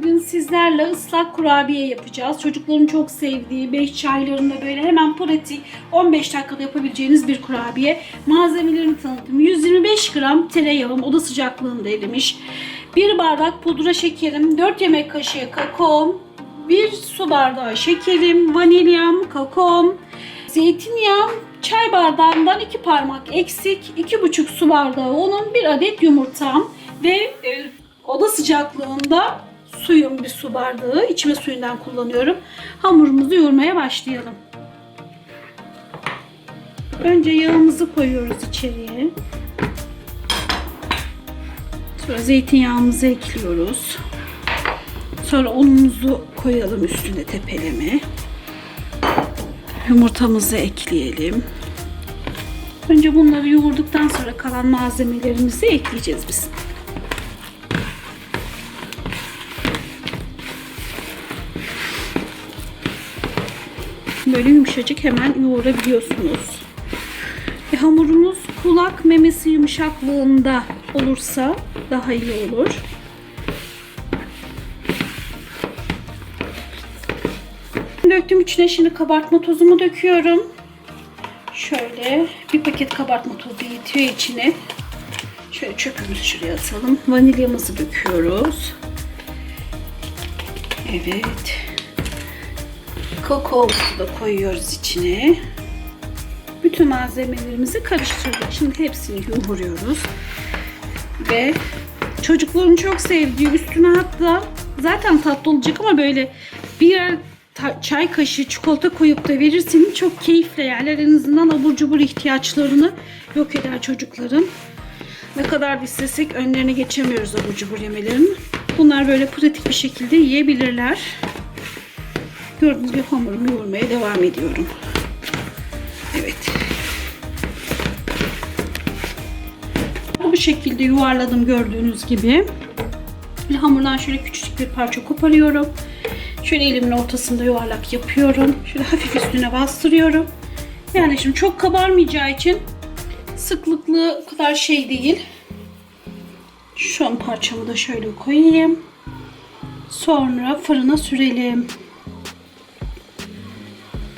Bugün sizlerle ıslak kurabiye yapacağız. Çocukların çok sevdiği 5 çaylarında böyle hemen pratik 15 dakikada yapabileceğiniz bir kurabiye. Malzemelerini tanıtım. 125 gram tereyağım oda sıcaklığında erimiş. 1 bardak pudra şekerim, 4 yemek kaşığı kakaom, 1 su bardağı şekerim, vanilyam, kakaom, zeytinyağım, çay bardağından 2 parmak eksik, 2,5 su bardağı unum, 1 adet yumurtam ve e, oda sıcaklığında suyum bir su bardağı. içme suyundan kullanıyorum. Hamurumuzu yoğurmaya başlayalım. Önce yağımızı koyuyoruz içeriye. Sonra zeytinyağımızı ekliyoruz. Sonra unumuzu koyalım üstüne tepeleme. Yumurtamızı ekleyelim. Önce bunları yoğurduktan sonra kalan malzemelerimizi ekleyeceğiz biz. Böyle yumuşacık hemen yoğurabiliyorsunuz. E, hamurumuz kulak memesi yumuşaklığında olursa daha iyi olur. Döktüm içine şimdi kabartma tozumu döküyorum. Şöyle bir paket kabartma tozu yetiyor içine. Şöyle çöpümüzü şuraya atalım. Vanilyamızı döküyoruz. Evet. Kakaomuzu da koyuyoruz içine. Bütün malzemelerimizi karıştırdık. Şimdi hepsini yoğuruyoruz. Ve çocukların çok sevdiği üstüne hatta zaten tatlı olacak ama böyle birer çay kaşığı çikolata koyup da verirseniz çok keyifle yerler. En azından abur cubur ihtiyaçlarını yok eder çocukların. Ne kadar da istesek önlerine geçemiyoruz abur cubur yemelerini. Bunlar böyle pratik bir şekilde yiyebilirler. Gördüğünüz gibi hamurumu yoğurmaya devam ediyorum. Evet. Bu şekilde yuvarladım gördüğünüz gibi. Hamurdan şöyle küçücük bir parça koparıyorum. Şöyle elimin ortasında yuvarlak yapıyorum. Şöyle hafif üstüne bastırıyorum. Yani şimdi çok kabarmayacağı için sıklıklı kadar şey değil. Şu an parçamı da şöyle koyayım. Sonra fırına sürelim.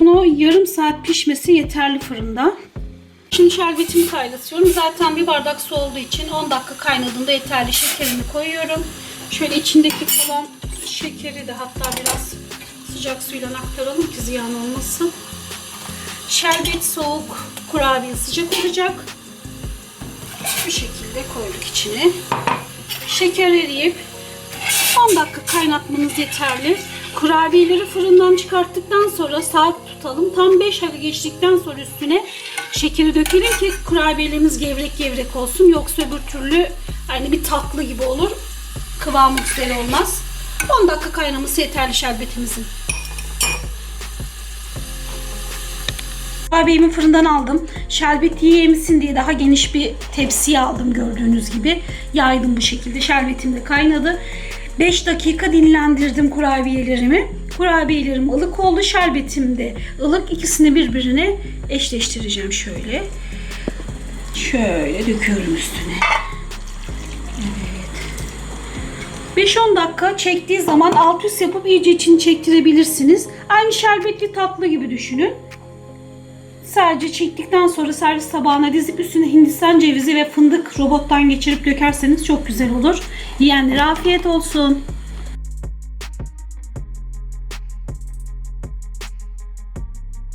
Bunu yarım saat pişmesi yeterli fırında. Şimdi şerbetimi kaynatıyorum. Zaten bir bardak su olduğu için 10 dakika kaynadığında yeterli şekerini koyuyorum. Şöyle içindeki kalan şekeri de hatta biraz sıcak suyla aktaralım ki ziyan olmasın. Şerbet soğuk, kurabiye sıcak olacak. Bu şekilde koyduk içine. Şeker eriyip 10 dakika kaynatmanız yeterli. Kurabiyeleri fırından çıkarttıktan sonra saat tutalım. Tam 5 hali geçtikten sonra üstüne şekeri dökelim ki kurabiyelerimiz gevrek gevrek olsun. Yoksa öbür türlü aynı bir tatlı gibi olur. Kıvamı güzel olmaz. 10 dakika kaynaması yeterli şerbetimizin. Kurabiyemi fırından aldım. Şerbet yiyemesin diye daha geniş bir tepsiye aldım gördüğünüz gibi. Yaydım bu şekilde. Şerbetim de kaynadı. 5 dakika dinlendirdim kurabiyelerimi. Kurabiyelerim ılık oldu. Şerbetim de ılık. İkisini birbirine eşleştireceğim şöyle. Şöyle döküyorum üstüne. Evet. 5-10 dakika çektiği zaman alt üst yapıp iyice içini çektirebilirsiniz. Aynı şerbetli tatlı gibi düşünün. Sadece çektikten sonra servis tabağına dizip üstüne hindistan cevizi ve fındık robottan geçirip dökerseniz çok güzel olur. Yiyenlere afiyet olsun.